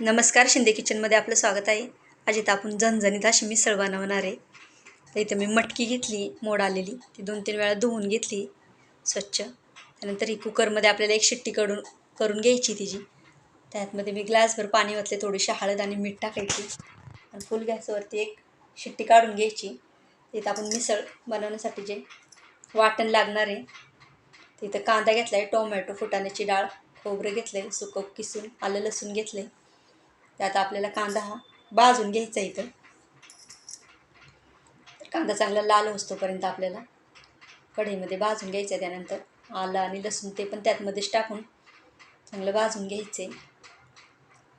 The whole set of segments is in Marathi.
नमस्कार शिंदे किचनमध्ये आपलं स्वागत आहे. आज इथं आपण झणझणीत अशी मिसळ बनवणार आहे. तर इथं मी मटकी घेतली मोड आलेली. ती दोन तीन वेळा धुवून घेतली स्वच्छ. त्यानंतर ही कुकरमध्ये आपल्याला एक शिट्टी कडून करून घ्यायची तिची. त्यातमध्ये मी ग्लासभर पाणी ओतले थोडीशी हळद आणि मीठ टाकायची. आणि फुल गॅसवरती एक शिट्टी काढून घ्यायची. इथं आपण मिसळ बनवण्यासाठी जे वाटण लागणार आहे तिथं कांदा घेतला आहे टोमॅटो फुटाण्याची डाळ खोबरं घेतलं आहे सुकं किसून आलं लसूण घेतलं आहे त्यात आपल्याला कांदा हा भाजून घ्यायचा इथं. तर कांदा चांगला लाल होतोपर्यंत आपल्याला कढईमध्ये भाजून घ्यायचं आहे त्यानंतर आलं आणि लसूण ते पण त्यातमध्येच टाकून चांगलं भाजून घ्यायचं आहे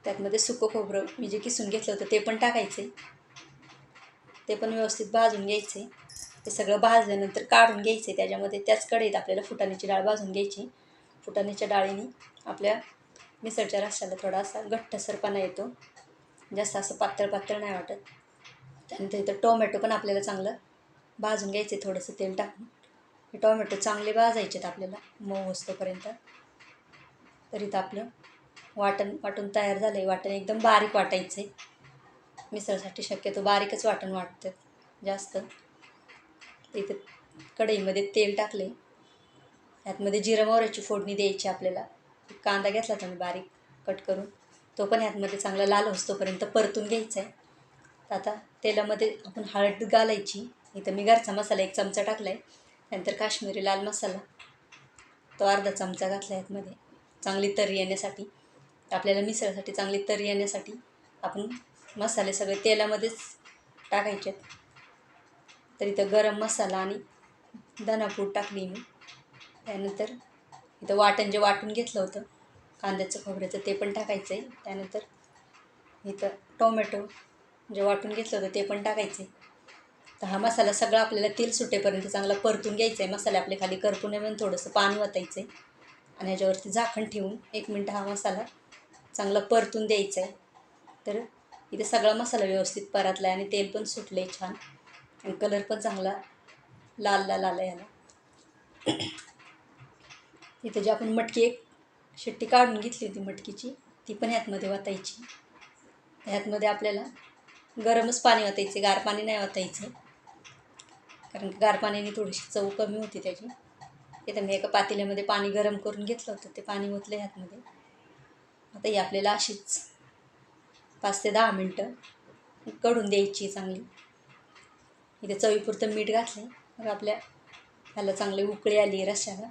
त्यातमध्ये सुकं खोबरं मी जे किसून घेतलं होतं ते पण टाकायचे ते पण व्यवस्थित भाजून घ्यायचे ते सगळं भाजल्यानंतर काढून घ्यायचे त्याच्यामध्ये त्याच कढईत आपल्याला फुटाण्याची डाळ भाजून घ्यायची. फुटाण्याच्या डाळीने आपल्या मिसळच्या रस्स्याला थोडासा घट्टसरपणा येतो. जास्त असं पातळ पातळ नाही वाटत. त्यानंतर इथं टोमॅटो पण आपल्याला चांगलं भाजून घ्यायचे थोडंसं तेल टाकून. टोमॅटो चांगले भाजायचे आहेत आपल्याला मऊ असतोपर्यंत तर इथं आपलं वाटण वाटून तयार झालं आहे वाटण एकदम बारीक वाटायचं आहे मिसळसाठी शक्यतो बारीकच वाटण वाटतं जास्त. इथं कढईमध्ये तेल टाकले त्यातमध्ये जिरं मोहऱ्याची फोडणी द्यायची आपल्याला. कांदा घेतला होता मी बारीक कट करून. तो पण ह्यातमध्ये चांगला लाल होतोपर्यंत परतून घ्यायचा आहे. तर आता तेलामध्ये आपण हळद घालायची. इथं मी घरचा मसाला एक चमचा टाकला आहे त्यानंतर काश्मीरी लाल मसाला. तो अर्धा चमचा घातला ह्यातमध्ये. चांगली तरी येण्यासाठी. आपल्याला मिसळसाठी चांगली तरी येण्यासाठी आपण मसाले सगळे तेलामध्येच टाकायचे आहेत. तर इथं गरम मसाला आणि धनापूड टाकली मी. त्यानंतर इथं वाटण जे वाटून घेतलं होतं कांद्याचं खोबऱ्याचं ते पण टाकायचं आहे त्यानंतर इथं टोमॅटो जे वाटून घेतलं होतं ते पण टाकायचं आहे तर हा मसाला सगळा आपल्याला तेल सुटेपर्यंत चांगला परतून घ्यायचा आहे मसाले आपले खाली करपू नये म्हणून थोडंसं पाणी वाटायचं आहे आणि ह्याच्यावरती झाकण ठेवून एक मिनटं हा मसाला चांगला परतून द्यायचा आहे तर इथे सगळा मसाला व्यवस्थित परतला आहे आणि तेल पण सुटलं आहे छान. आणि कलर पण चांगला लाल लाल आला याला. इथं जी आपण मटकी एक शिट्टी काढून घेतली होती मटकीची ती पण ह्यातमध्ये वाटायची ह्यातमध्ये आपल्याला गरमच पाणी वाटायचे गार पाणी नाही वाटायचं कारण की गार पाण्याने थोडीशी चव कमी होती त्याची. इथं मी एका पातेल्यामध्ये पाणी गरम करून घेतलं होतं ते पाणी ओतलं ह्यातमध्ये. आता ही आपल्याला अशीच पाच ते दहा मिनटं कढून द्यायची चांगली. इथे चवीपुरतं मीठ घातलं मग आपल्या ह्याला चांगली उकळी आली रश्याला.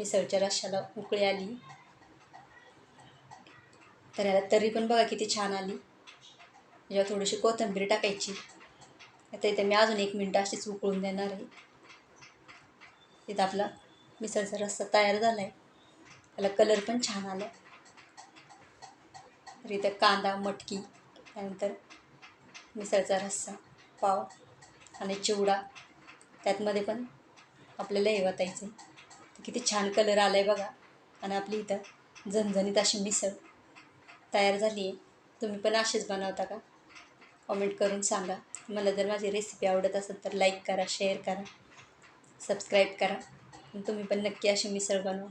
मिसळच्या रश्श्याला उकळी आली. तर याला तर्री पण बघा किती छान आली. जेव्हा थोडीशी कोथिंबीर टाकायची. आता इथे मी अजून एक मिनटं अशीच उकळून देणार आहे. इथं आपला मिसळचा रस्सा तयार झाला आहे त्याला कलर पण छान आला. तर इथं कांदा मटकी त्यानंतर मिसळचा रस्सा पाव आणि चिवडा. त्यातमध्ये पण आपल्याला हे वाटायचं आहे किती छान कलर आला आहे बघा. आणि आपली इथं झणझणीत अशी मिसळ तयार झाली आहे. तुम्ही पण असेच बनवता का? कमेंट करून सांगा. मला जर माझी रेसिपी आवडत असेल तर लाईक करा शेअर करा सबस्क्राईब करा. तुम्ही पण नक्की अशी मिसळ बनवा.